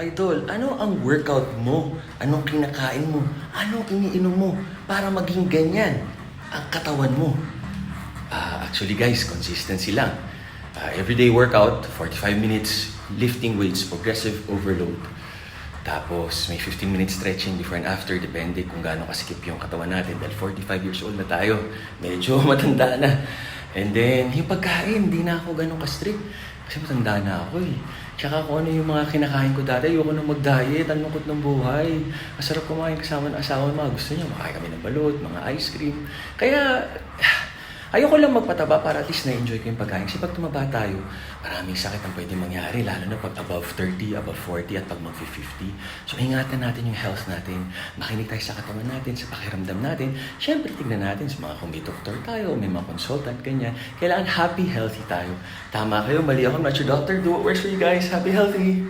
Idol, ano ang workout mo? Anong kinakain mo? Anong iniinom mo para maging ganyan ang katawan mo? Ah, actually guys, consistency lang. Ah, everyday workout, 45 minutes, lifting weights, progressive overload. Tapos may 15 minutes stretching before and after, depende kung gaano kasikip yung katawan natin. Dahil 45 years old na tayo, medyo matanda na. And then, yung pagkain, hindi na ako ganun ka-strict. Kasi matanda na ako eh. Tsaka kung ano yung mga kinakain ko dati, ayoko na mag-diet, ang lungkot ng buhay. Masarap kumain kasama ng asawa, mga gusto niya, makain kami ng balot, mga ice cream. Kaya, ayoko lang magpataba para at least na-enjoy ko yung pagkain. Kasi pag tumaba tayo, maraming sakit ang pwede mangyari, lalo na pag above 30, above 40, at pag mag-50. So, ingatan natin yung health natin. Makinig tayo sa katawan natin, sa pakiramdam natin. Siyempre, tignan natin sa mga kung may doktor tayo, may mga consultant, ganyan. Kailangan happy, healthy tayo. Tama kayo, mali ako, not your doctor. Do what works for you guys. Happy, healthy.